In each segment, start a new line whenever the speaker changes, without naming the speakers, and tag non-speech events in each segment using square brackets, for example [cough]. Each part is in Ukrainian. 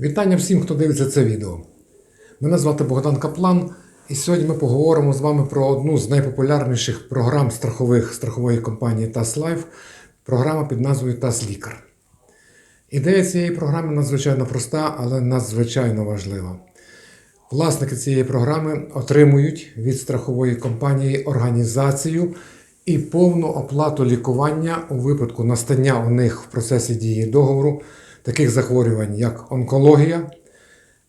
Вітання всім, хто дивиться це відео. Мене звати Богдан Каплан, і сьогодні ми поговоримо з вами про одну з найпопулярніших програм страхових страхової компанії TAS Life – програма під назвою TAS Лікар. Ідея цієї програми надзвичайно проста, але надзвичайно важлива. Власники цієї програми отримують від страхової компанії організацію і повну оплату лікування у випадку настання у них в процесі дії договору таких захворювань, як онкологія,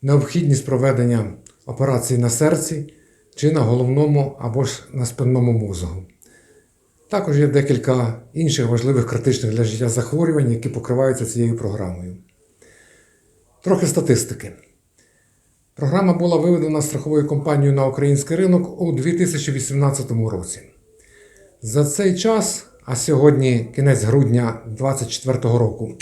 необхідність проведення операцій на серці чи на головному або ж на спинному мозку. Також є декілька інших важливих критичних для життя захворювань, які покриваються цією програмою. Трохи статистики. Програма була виведена страховою компанією на український ринок у 2018 році. За цей час, а сьогодні кінець грудня 2024 року,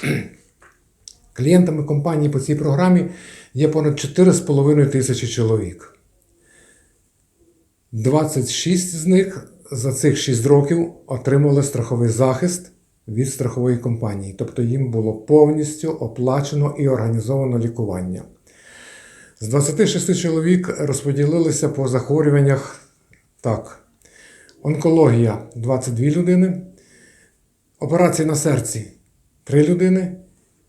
клієнтами компанії по цій програмі є понад 4,5 тисячі чоловік. 26 з них за цих 6 років отримали страховий захист від страхової компанії, тобто їм було повністю оплачено і організовано лікування. З 26 чоловік розподілилися по захворюваннях так. Онкологія 22 людини, операція на серці 3 людини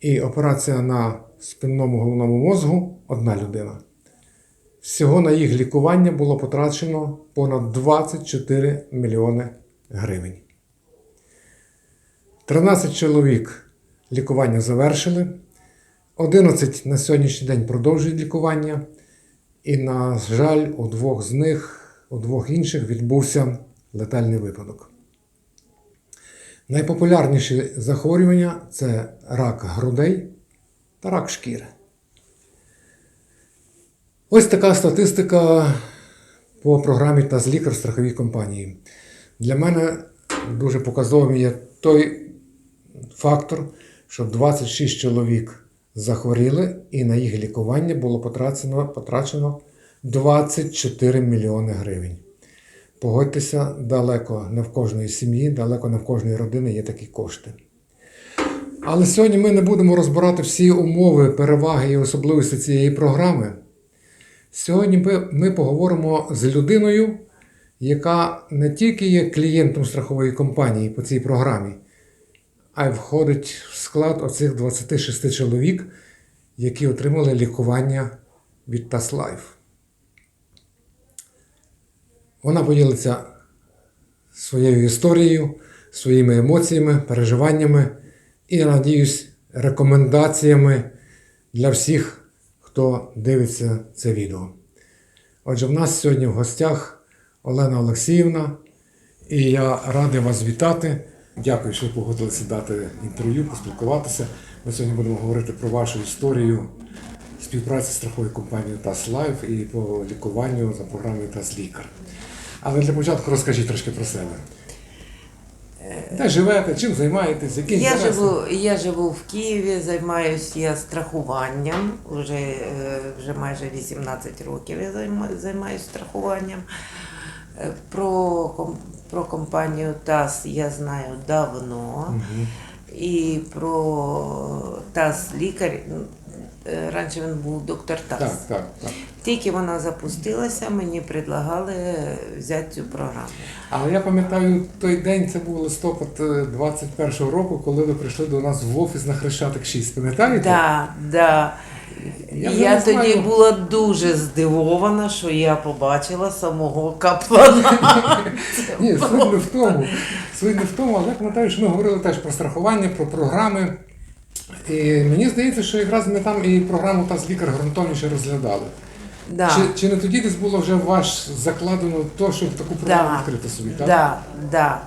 і операція на спинному головному мозгу 1 людина. Всього на їх лікування було потрачено понад 24 мільйони гривень. 13 чоловік лікування завершили. 11 на сьогоднішній день продовжують лікування, і, на жаль, у двох з них, у двох інших відбувся летальний випадок. Найпопулярніші захворювання це рак грудей та рак шкіри. Ось така статистика по програмі та з лікар страховій компанії. Для мене дуже показовим є той фактор, що 26 чоловік захворіли, і на їх лікування було потрачено, потрачено 24 мільйони гривень. Погодьтеся, далеко не в кожної сім'ї, далеко не в кожної родини є такі кошти. Але сьогодні ми не будемо розбирати всі умови, переваги і особливості цієї програми. Сьогодні ми, поговоримо з людиною, яка не тільки є клієнтом страхової компанії по цій програмі, а й входить в склад оцих 26 чоловік, які отримали лікування від Life. Вона поділиться своєю історією, своїми емоціями, переживаннями і, надіюсь, рекомендаціями для всіх, хто дивиться це відео. Отже, в нас сьогодні в гостях Олена Олексіївна, і я радий вас вітати. Дякую, що погодилися дати інтерв'ю, поспілкуватися. Ми сьогодні будемо говорити про вашу історію співпраці з страховою компанією TAS Life і по лікуванню за програмою TAS Лікар. Але для початку розкажіть трошки про себе. Де живете, чим займаєтесь, які
Я
інтереси?
живу, я живу в Києві, займаюся я страхуванням. Вже, е, вже майже 18 років я займа- займаюся страхуванням. Е, Про, ком- про компанію ТАС я знаю давно. І про ТАС лікар. Раніше він був доктор ТАС.
Так, так, так.
Тільки вона запустилася, мені предлагали взяти цю програму.
Але я пам'ятаю, той день це був листопад е, 21-го року, коли ви прийшли до нас в офіс на Хрещатик 6. Пам'ятаєте?
Да, да.
Я
Я, тоді
знаю.
була дуже здивована, що я побачила самого каплана. [laughs]
Ні, суть не в тому. Суть не в тому, але я пам'ятаю, що ми говорили теж про страхування, про програми. І мені здається, що якраз ми там і програму та з лікар ґрунтовніше розглядали.
Да.
Чи, чи не тоді десь було вже ваш закладено то, щоб таку програму
Да.
відкрити собі, так?
Да, да.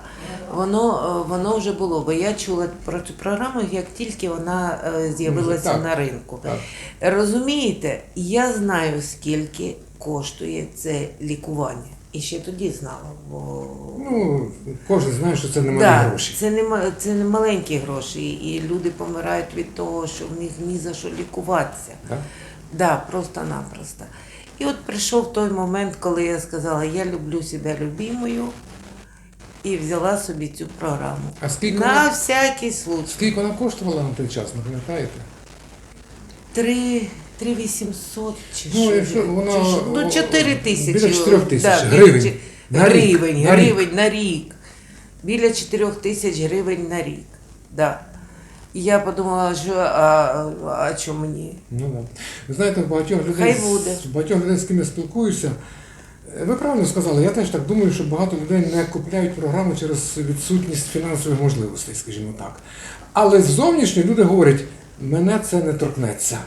Воно, е, воно вже було, бо я чула про цю програму, як тільки вона е, з'явилася
Так.
на ринку.
Так.
Розумієте, я знаю, скільки коштує це лікування. І ще тоді знала, бо
Ну, кожен знає, що це немає
Да,
гроші.
Це не, це не маленькі гроші, і люди помирають від того, що в них ні за що лікуватися.
Так?
Да, просто-напросто. І от прийшов той момент, коли я сказала, я люблю себе любимою, і взяла собі цю програму.
А скільки
На
вона,
всякий случай.
скільки вона коштувала на той час, не пам'ятаєте?
3, 3 800 чи
Ну,
що,
якщо воно,
чи що. ну, 4 тисячі.
біля 4 тисяч
да,
гривень
чи-
на рік,
гривень,
на рік.
гривень на рік. Біля 4 тисяч гривень на рік. Да. І я подумала, що а, а що мені?
Ну, да. Ви знаєте, багатьох людей,
Хай буде.
з- багатьох людей, з ким я спілкуюся, е, ви правильно сказали, я теж так думаю, що багато людей не купляють програму через відсутність фінансових можливостей, скажімо так. Але зовнішньо люди говорять, мене це не торкнеться.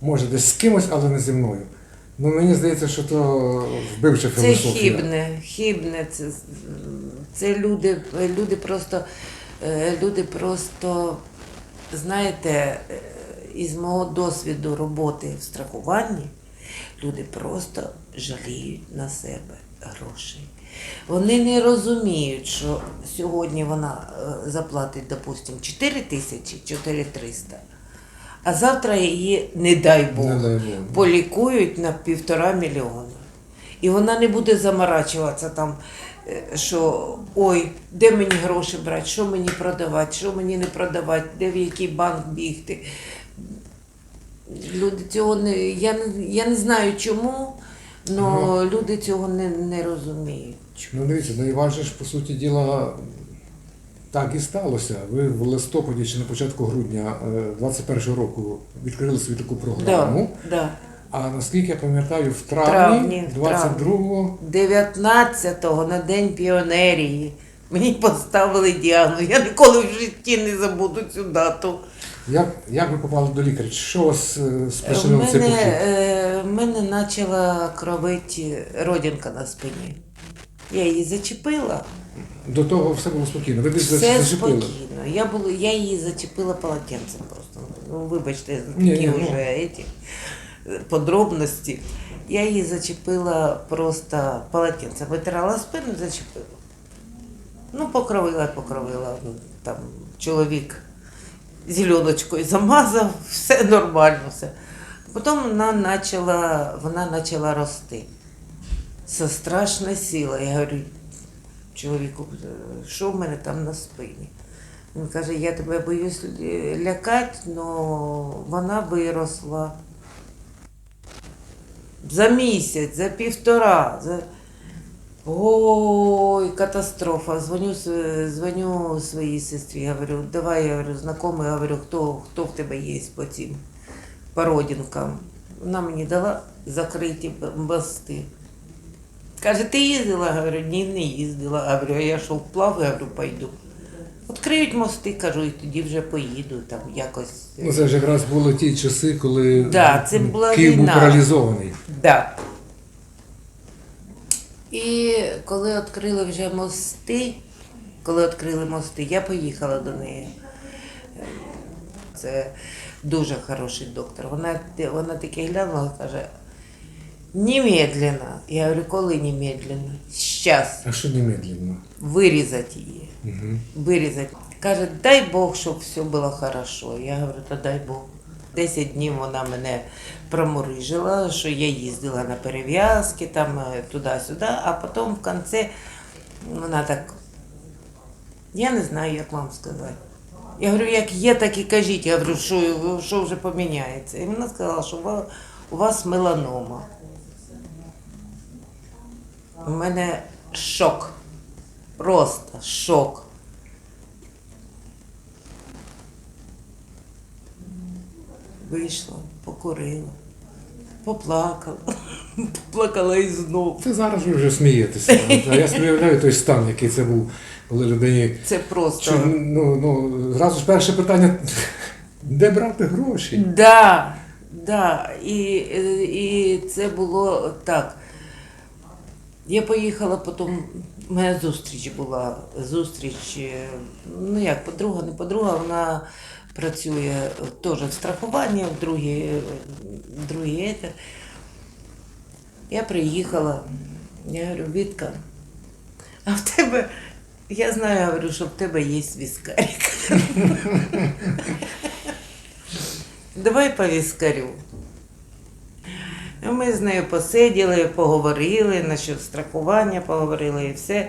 Може, десь з кимось, але не зі мною. Ну мені здається, що то вбивча
Це хібне, хібне. Це, це люди, люди просто, е, люди просто, знаєте, е, із мого досвіду роботи в страхуванні, люди просто жаліють на себе грошей. Вони не розуміють, що сьогодні вона е, заплатить, допустимо, 4 тисячі, 4 300, а завтра її, не дай Бог,
Не дай Бог.
полікують на півтора мільйона. І вона не буде заморачуватися там, е, що ой, де мені гроші брати, що мені продавати, що мені не продавати, де в який банк бігти. Люди цього не. Я не, я не знаю чому, але люди цього не, не розуміють.
Ну дивіться, найважче ж, по суті діла, так і сталося. Ви в листопаді чи на початку грудня 21 року відкрили свою таку програму.
Да, да.
А наскільки я пам'ятаю, в травні,
Травні,
22-го
19-го на День піонерії мені поставили діагноз. Я ніколи в житті не забуду цю дату.
як, як ви попали до лікаря? Що вас е,
В
спричинило цей похід?
е, в мене почала кровити родинка на спині. Я її зачепила.
До того все було спокійно. Ви десь
Все
зачепили.
спокійно. Я, було, я її зачепила полотенцем просто. Ну, вибачте,
Ні,
такі
ні, ну.
вже эти, е, подробності. Я її зачепила просто полотенцем. Витирала спину, зачепила. Ну, покровила, покровила. Ну, Там чоловік зеленочкою замазав, [laughs] все нормально. Все. Потім вона почала, вона почала рости. Це страшна сила. Я говорю, чоловіку, що в мене там на спині? Він каже, я тебе боюсь лякати, але вона виросла. За місяць, за півтора. За... Ой, катастрофа. Дзвоню, дзвоню своїй сестрі, говорю, давай, я говорю, знайомий, говорю, хто, хто в тебе є по цим породинкам. Вона мені дала закриті б- мости. Каже, ти їздила? Говорю, ні, не їздила. Говорю, а я що вплав, говорю, пойду. Відкриють мости, кажу, і тоді вже поїду там якось.
Ну, це ж якраз були ті часи, коли
Да, це була
Київ був
війна.
паралізований.
Да. І коли відкрили вже мости, коли відкрили мости, я поїхала до неї. Це дуже хороший доктор. Вона, вона таке глянула каже, немедленно. Я говорю, коли немедленно? Сейчас.
А що немедленно?
Вирізати її.
Угу.
Вирізати. Каже, дай Бог, щоб все було хорошо. Я говорю, та дай Бог. Десять днів вона мене промурижила, що я їздила на перев'язки, там е, туди-сюди, а потім в кінці вона так. Я не знаю, як вам сказати. Я говорю, як є, так і кажіть. Я говорю, що, що вже поміняється. І вона сказала, що у вас меланома. У мене шок. Просто шок. Вийшла, покурила, поплакала, [laughs] поплакала і знов.
Це зараз ви вже смієтеся. А я уявляю той стан, який це був, коли людині.
Це просто.
Що, ну, ну, зразу ж перше питання, де брати гроші?
Да, да. І, і це було так. Я поїхала потім, мене зустріч була. Зустріч, е, ну як, подруга, не подруга, вона працює теж в страхуванні, в другій, е, другій ете. Я приїхала, я говорю, Вітка, а в тебе, я знаю, говорю, що в тебе є віскарик. [laughs] Давай по віскарю. Ми з нею посиділи, поговорили, насчет страхування поговорили і все.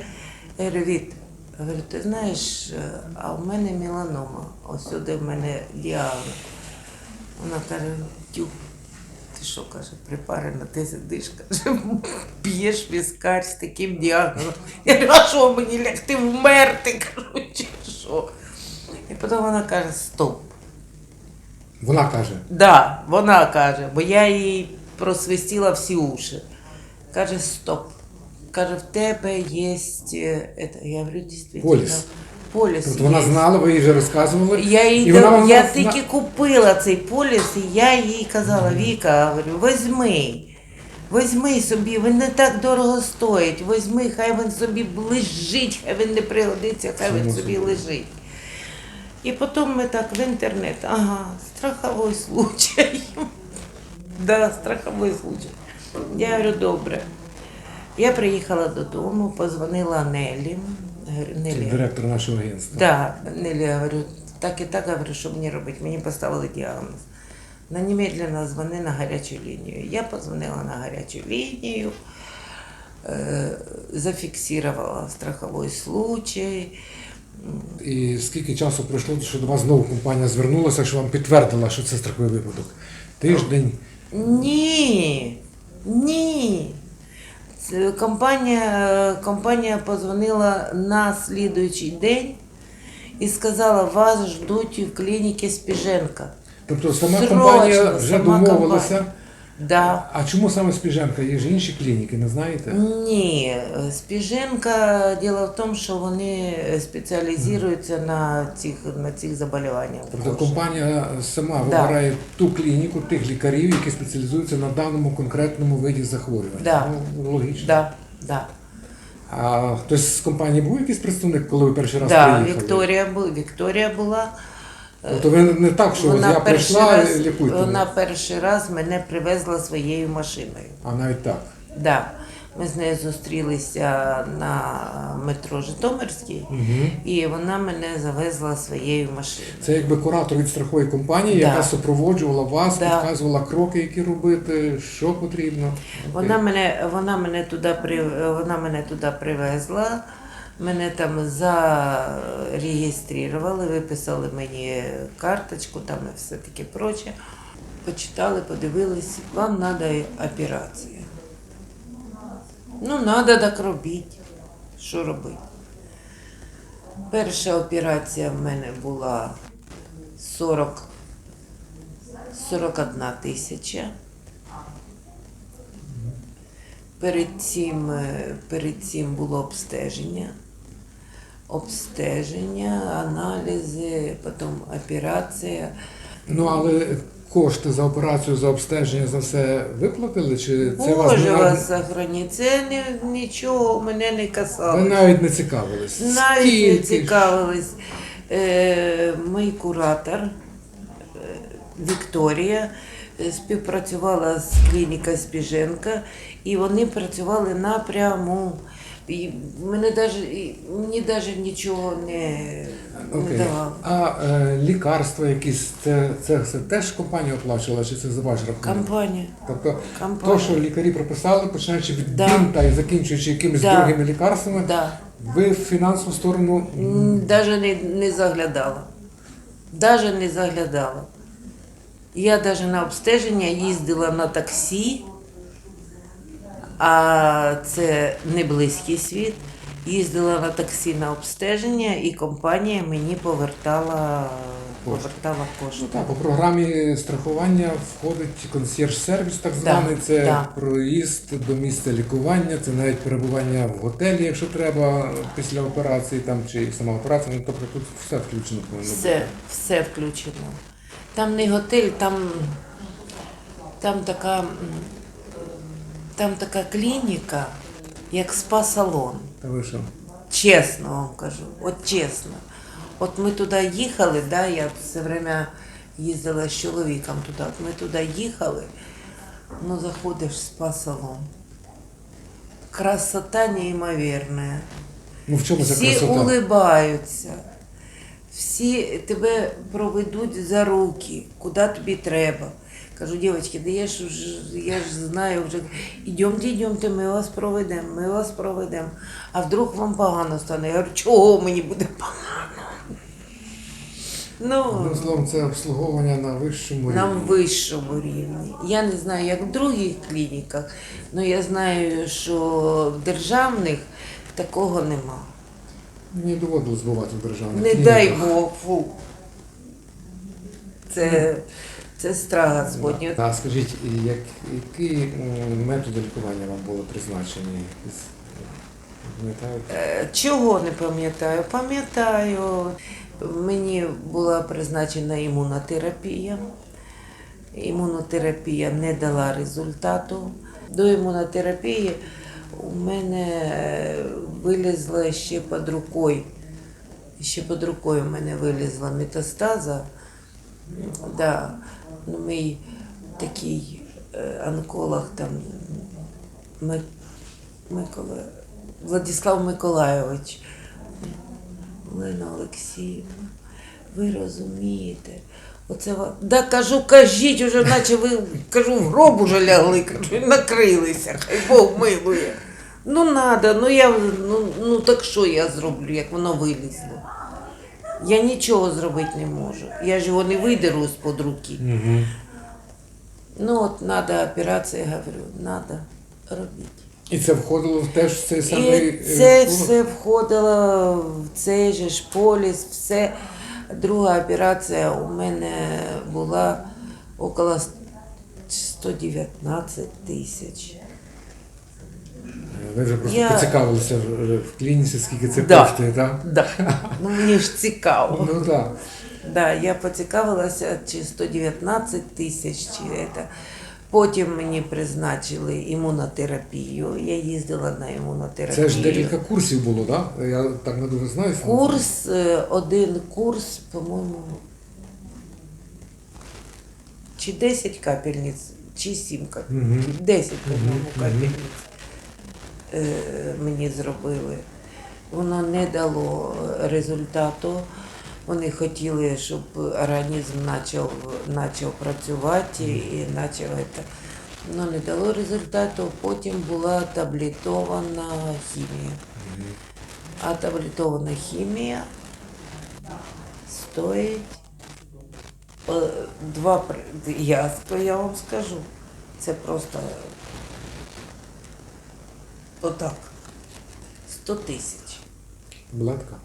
Я говорю, Віт, говорю, ти знаєш, е, а в мене меланома, ось сюди в мене діагноз. Вона каже, тю, ти що каже, припарена, ти сидиш, каже, [laughs] п'єш віскар з таким діагнозом. Я кажу, а що мені лягти вмерти? Кажу, чи що? І потім вона каже, стоп.
Вона каже,
Да, вона каже, бо я їй просвистіла всі уші. Каже, стоп. Каже, в тебе є. Это. Я говорю, дійсно.
Поліс.
Поліс.
тобто вона
є.
знала, ви їй вже розказували.
Я їй
і вона
дав-
вам
я
на-
тільки купила цей поліс, і я їй казала, Віка, говорю, візьми. Візьми собі, він не так дорого стоїть. Візьми, хай він собі лежить, хай він не пригодиться, хай він
Само
собі
собою.
лежить. І потім ми так в інтернет, ага, страховий случай. Да, страховий случай. Я говорю, добре. Я приїхала додому, позвонила Нелі. Говорю, Нелі,
директор нашого агентства.
Да, Нелі, я говорю, так і так говорю, що мені робити. Мені поставили діагноз. На немедленно дзвони на гарячу лінію. Я позвонила на гарячу лінію, е, зафіксувала страховий случай.
І скільки часу пройшло, що до вас знову компанія звернулася, що вам підтвердила, що це страховий випадок? Тиждень.
Ні, ні. Компанія, компанія позвонила на слідуючий день і сказала, вас ждуть в клініці Спіженка.
Тобто сама
Срочно,
компанія вже
сама
домовилася.
компанія. Да.
А чому саме Спіженка? Є ж інші клініки, не знаєте?
Ні, Спіженка, діло в тому, що вони спеціалізуються на цих, на цих заболіваннях.
Тобто компанія сама
Да.
вибирає ту клініку, тих лікарів, які спеціалізуються на даному конкретному виді захворювання.
Да.
Ну, логічно.
Да, да.
А хтось з компанії був якийсь представник, коли ви перший раз
Да,
приїхали?
Вікторія, бу- Вікторія була.
Тобто ви не так, що я прийшла,
раз,
лікуйте.
вона
мене.
перший раз мене привезла своєю машиною.
А навіть так.
Да. Ми з нею зустрілися на метро Житомирській,
Угу.
і вона мене завезла своєю машиною.
Це якби куратор від страхової компанії,
Да.
яка супроводжувала вас,
Да.
підказувала кроки, які робити, що потрібно.
Вона мене, вона мене туди вона мене туди привезла. Мене там зареєстрували, виписали мені карточку там і все таке проче. Почитали, подивились, вам треба операція. Ну, треба так робити. Що робити? Перша операція в мене була 40, 41 тисяча. Перед цим, е, перед цим було обстеження. Обстеження, аналізи, потім операція.
Ну але кошти за операцію, за обстеження, за все виплатили? Чи це вас
Боже
не
вас сохрані, це не, нічого мене не
ви
касалося.
навіть не цікавились?
Навіть не
Скільки ж?
цікавились. Е, мій куратор е, Вікторія е, співпрацювала з клінікою Спіженка, і вони працювали напряму. І мене даже, і мені навіть нічого не, не
Окей. А е, лікарства якісь, це, це все теж компанія оплачувала, чи це за ваш рахунок?
Компанія.
Тобто
Компанія.
то, що лікарі прописали, починаючи від
Да.
бінта і закінчуючи якимись
Да.
другими лікарствами,
Да.
ви в фінансову сторону
Даже не, не заглядала. Даже не заглядала. Я даже на обстеження їздила на таксі, а це не близький світ. Їздила на таксі на обстеження, і компанія мені повертала, повертала кошти.
Ну так, по програмі страхування входить консьєрж-сервіс, так
Да,
званий. Це
да.
проїзд до місця лікування, це навіть перебування в готелі, якщо треба після операції, там чи сама операція. Ну тобто тут все включено повинно
Все,
бути.
все включено. Там не готель, там, там така. Там така клініка, як спа-салон.
Та ви що?
Чесно вам кажу, от чесно. От ми туди їхали, да, я все время їздила з чоловіком туди. От ми туди їхали, ну заходиш в спа-салон. Красота неймовірна.
Ну в чому
Всі
красота?
улибаються, всі тебе проведуть за руки, куди тобі треба. Кажу, дівчатки, да я ж я ж знаю вже. Ідемте, ідемте, ми вас проведемо, ми вас проведемо. А вдруг вам погано стане? Я говорю, чого мені буде погано? Ну,
Одним словом, це обслуговування на вищому рівні.
на вищому рівні. Я не знаю, як в других клініках, але я знаю, що в державних такого нема.
Мені доводилось бувати в державних
Не
клініках.
дай Бог, фу. Це, це страх Господній.
А скажіть, як, які методи лікування вам були призначені? Пам'ятаєте?
Е, Чого не пам'ятаю? Пам'ятаю, мені була призначена імунотерапія. Імунотерапія не дала результату. До імунотерапії у мене е, вилізла ще під рукою. Ще під рукою в мене вилізла метастаза. Да. Ну, мій такий е, онколог там Ми- Микола, Владислав Миколайович. Олена Олексіївна, ви розумієте. Оце да кажу, кажіть уже, наче ви кажу, в гроб уже лягли, кажу, накрилися, хай Бог милує. Ну надо, ну я ну, ну так що я зроблю, як воно вилізло. Я нічого зробити не можу. Я ж його не видеру з-под руки.
Угу.
Ну от надо операція, говорю, надо робити.
І це входило в теж в цей самий.
І
е,
це все входило в цей же ж поліс, все. Друга операція у мене була около 119 тисяч.
Ви вже просто
Я-
поцікавилися в, в клініці, скільки це
Да.
коштує, так?
Да. Ну мені ж цікаво.
Ну так.
Да, я поцікавилася, чи 119 тисяч, чи це. Потім мені призначили імунотерапію. Я їздила на імунотерапію.
Це ж декілька курсів було, так? Да? Я так не дуже знаю.
Курс, е, один курс, по-моєму, чи 10 капельниць, чи 7 капельниць.
Мгм.
10, по-моєму, капельниць е, мені зробили. Воно не дало результату. Вони хотіли, щоб організм почав, почав працювати і почав це. Воно не дало результату. Потім була таблетована хімія. А таблетована хімія стоїть е, два я, я вам скажу. Це просто отак. 100 тисяч.
Таблетка?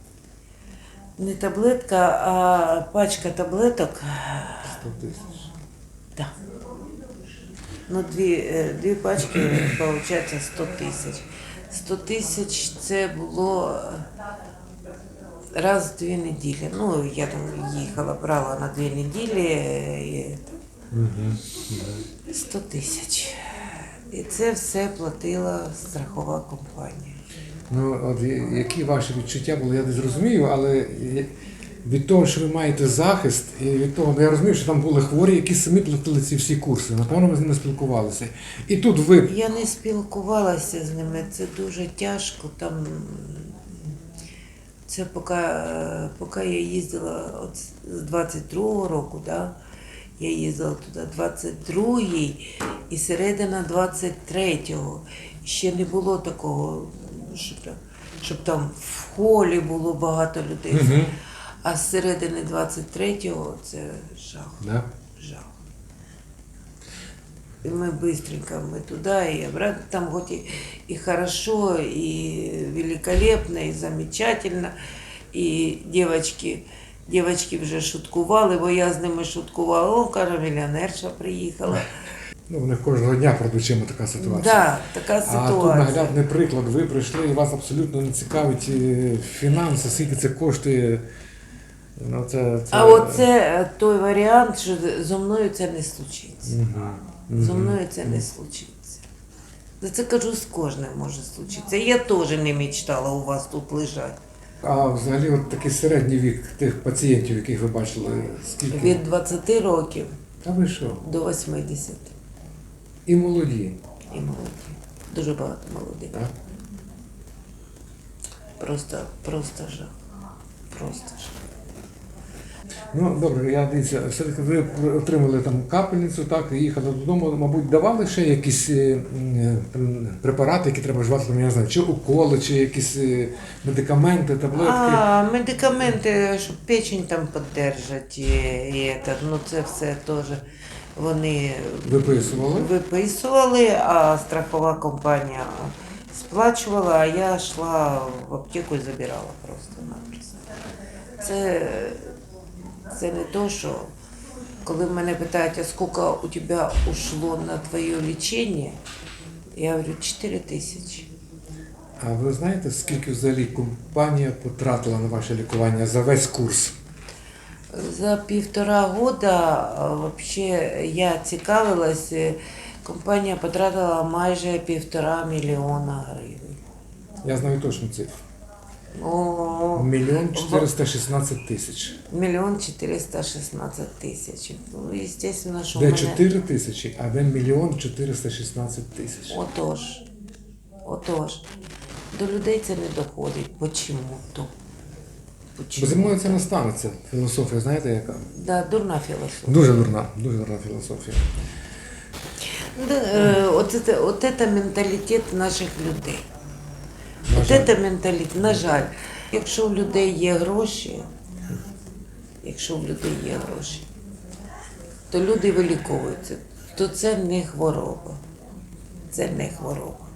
Не таблетка, а пачка таблеток.
100 тисяч.
Да. Ну, дві, е, дві пачки, виходить, 100 тисяч. 100 тисяч це було е, раз в дві неділі. Ну, я там їхала, брала на дві неділі е, і
Угу.
100 тисяч. І це все платила страхова компанія.
Ну, от які ваші відчуття були, я не зрозумію, але від того, що ви маєте захист, і від того, ну, я розумію, що там були хворі, які самі платили ці всі курси. Напевно, ви з ними спілкувалися. І тут ви
Я не спілкувалася з ними, це дуже тяжко. Там це поки, поки я їздила от з 22-го року, да? я їздила туди 22-й і середина 23-го. Ще не було такого, щоб, там- щоб там в холі було багато людей.
Мгм.
А з середини 23-го це жах.
да?
жах. И мы быстренько, мы туда и обратно. Там хоть и, и хорошо, и великолепно, и замечательно. І девочки, девочки вже шуткували, бо я з ними шуткувала. О, каже, мільйонерша приїхала. [laughs]
Ну, у них кожного дня перед очима така ситуація.
Да, така
А тут наглядний приклад. Ви прийшли і вас абсолютно не цікавить е, фінанси, скільки це коштує. Ну, це, це...
А оце е, той варіант, що зо мною це не случиться.
Мгм.
Зо мною це не случиться. За це кажу, з кожним може случитися. Я теж не мечтала у вас тут лежати.
А взагалі от такий середній вік тих пацієнтів, яких ви бачили, скільки?
Від 20 років
Та ви що?
до 80
І молоді.
і молоді. Дуже багато молодих.
Так?
Просто, просто жах. Просто жах.
Ну добре, я дивіться, все-таки ви отримали там капельницю, так, і їхали додому. Мабуть, давали ще якісь е, е, там, препарати, які треба вживати, там, я не знаю, чи уколи, чи якісь е, медикаменти, таблетки.
А, медикаменти, щоб печень там підтримати, і, і это, ну це все теж вони
Виписували.
виписували, а страхова компанія сплачувала, а я йшла в аптеку і забирала просто-напросто. Це, це не то, що коли мене питають, а скільки у тебе ушло на твоє лічення, я говорю, 4 тисячі.
А ви знаєте, скільки взагалі компанія потратила на ваше лікування за весь курс?
За півтора года вообще я цікавилась, е, компанія потратила майже півтора мільйона гривень.
Я знаю точну цифру.
О,
Мільйон 416 тисяч.
мільйон 416 тисяч. Ну, естественно, що в
Де
мене...
4 тисячі, а де мільйон 416 тисяч.
Отож, отож. До людей це не доходить. Почему-то.
Бо
Почему?
зі мною це не станеться. Філософія, знаєте, яка?
Да, дурна філософія.
Дуже дурна, дуже дурна філософія.
Да, е, от, це, от це менталітет наших людей. От це менталітет, на жаль, якщо в людей є гроші, якщо в людей є гроші, то люди виліковуються, то це не хвороба. Це не хвороба.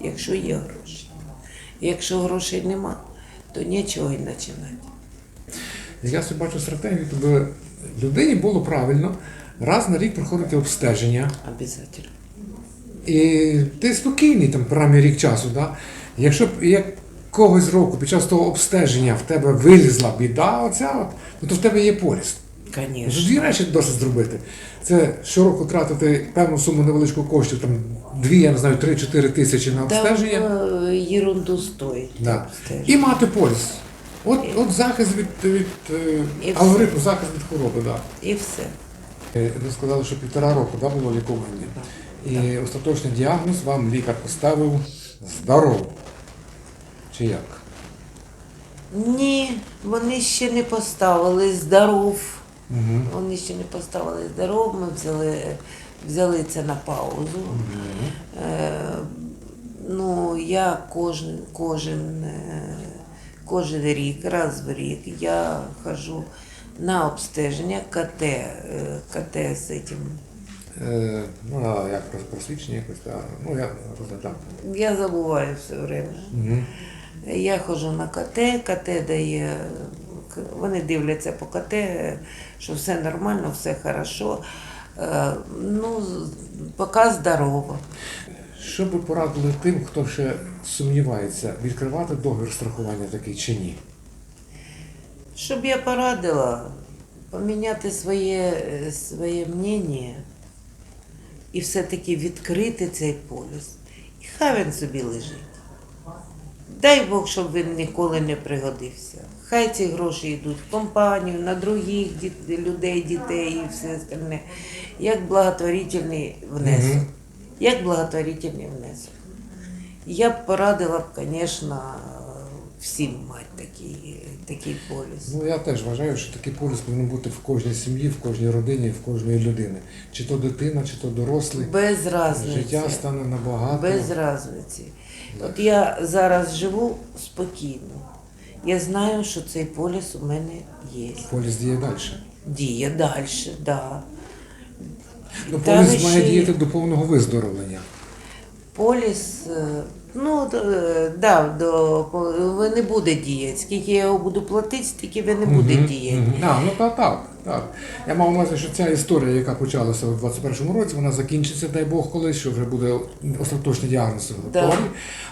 Якщо є гроші. Якщо грошей нема, то нічого й починати.
Я собі бачу стратегію, тобто людині було правильно раз на рік проходити обстеження.
Обязательно.
І ти спокійний там принаймні рік часу. Да? Якщо б якогось року під час того обстеження в тебе вилізла біда, оця от, ну, то в тебе є.
Конечно.
Вже дві речі досить зробити. Це щороку тратити певну суму невеличку коштів, там дві, я не знаю, три-чотири тисячі на обстеження.
Там е, стоїть.
Да. І мати поліс. От, от захист від, від е,
І
алгоритму, захист від хвороби, да.
І все.
Е, Ви сказали, що півтора року да, було лікування. І остаточний діагноз вам лікар поставив здорово. Чи як?
Ні, вони ще не поставили здоров.
Угу.
Вони ще не поставили здоров, ми взяли, взяли це на паузу. Е, ну, я кожен, кожен, е, кожен рік, раз в рік я хожу на обстеження КТ, е, КТ з цим.
Е, ну, а як про- просвідчення якось, да. ну я розглядав.
Я забуваю все время.
Угу.
Я ходжу на КТ, КТ дає, вони дивляться по КТ, що все нормально, все хорошо. Е, Ну, поки здорово.
Що би порадили тим, хто ще сумнівається, відкривати договір страхування такий чи ні?
Щоб я порадила поміняти своє, своє мнення і все-таки відкрити цей полюс. І хай він собі лежить. Дай Бог, щоб він ніколи не пригодився. Хай ці гроші йдуть в компанію, на других людей, дітей і все остальне, як благотворительний внесок. Як благотворительний внесок. Я б порадила б, звісно, всім мати такий, такий поліс.
Ну я теж вважаю, що такий поліс повинен бути в кожній сім'ї, в кожній родині, в кожної людини. Чи то дитина, чи то дорослий.
Без разниці.
Життя стане набагато.
Без разниці. От я зараз живу спокійно. Я знаю, що цей поліс у мене є.
Поліс діє далі.
Діє далі, да.
Ну, поліс має
ще
діяти до повного виздоровлення.
Поліс, е, ну е, да, до, по- не буде діяти. Скільки я його буду платити, стільки він не буде
Мгм,
діяти.
мгм. А, ну так, так, так. Я мав на увазі, що ця історія, яка почалася у 21-му році, вона закінчиться, дай Бог, колись, що вже буде остаточний діагноз
Да.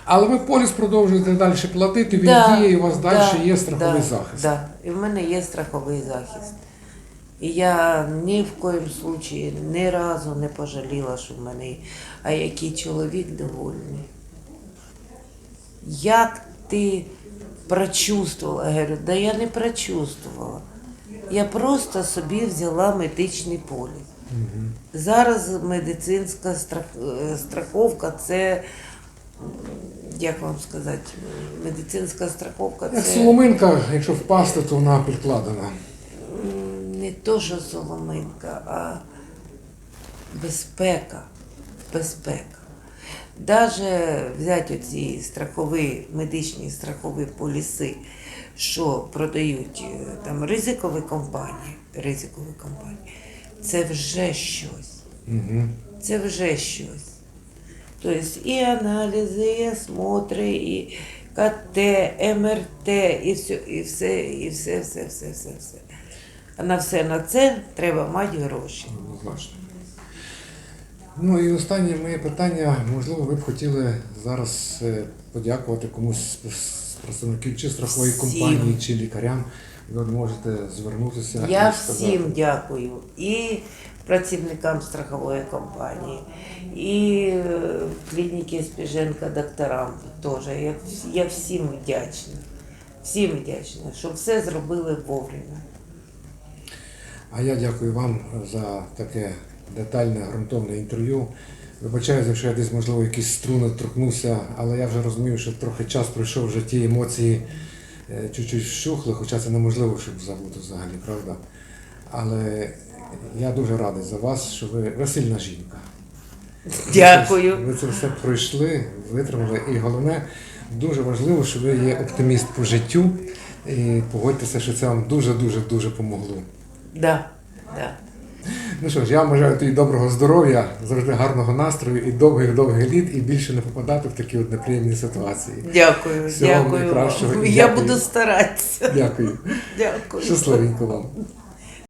Але ви поліс продовжуєте далі платити, він
Да,
діє, і у вас
да,
далі є страховий
да,
захист.
Да. І в мене є страховий захист. І я ні в коїм случаї ні разу не пожаліла, що в мене. А який чоловік довольний. Як ти прочувствувала? Я говорю, да я не прочувствувала. Я просто собі взяла медичний поліс. Зараз медицинська страховка це, як вам сказати, медицинська страховка
Як соломинка, якщо впасти, то вона підкладена.
м, то, що соломинка, а безпека. Безпека. Даже взяти оці страхові, медичні страхові поліси, що продають е, там ризикові компанії, ризикові компанії, це вже щось.
Угу.
Це вже щось. Тобто і аналізи, і осмотри, і КТ, МРТ, і все, і все, і все, все, все, все, все. А на все на це треба мати гроші.
Однозначно. Ну і останнє моє питання. Можливо, ви б хотіли зараз е, подякувати комусь з представників чи страхової
Всім.
компанії, чи лікарям. Ви можете звернутися.
Я всім дякую. І працівникам страхової компанії, і е, клініки Спіженка докторам теж. Я, я всім вдячна. Всім вдячна, що все зробили вовремя.
А я дякую вам за таке детальне, ґрунтовне інтерв'ю. Вибачаю, якщо я десь, можливо, якісь струни торкнувся, але я вже розумію, що трохи час пройшов, вже ті емоції е, чуть-чуть вщухли, хоча це неможливо, щоб забути взагалі, правда. Але я дуже радий за вас, що ви, ви сильна жінка.
Дякую.
Ви це все пройшли, витримали. І головне, дуже важливо, що ви є оптиміст по життю. І погодьтеся, що це вам дуже-дуже дуже помогло.
Да, да.
Ну що ж, я вам бажаю тобі доброго здоров'я, завжди гарного настрою і довгих-довгих літ, і більше не попадати в такі от неприємні ситуації.
Дякую,
Всього
дякую. вам. Я
дякую.
буду старатися.
Дякую.
Дякую.
Щасливенько вам.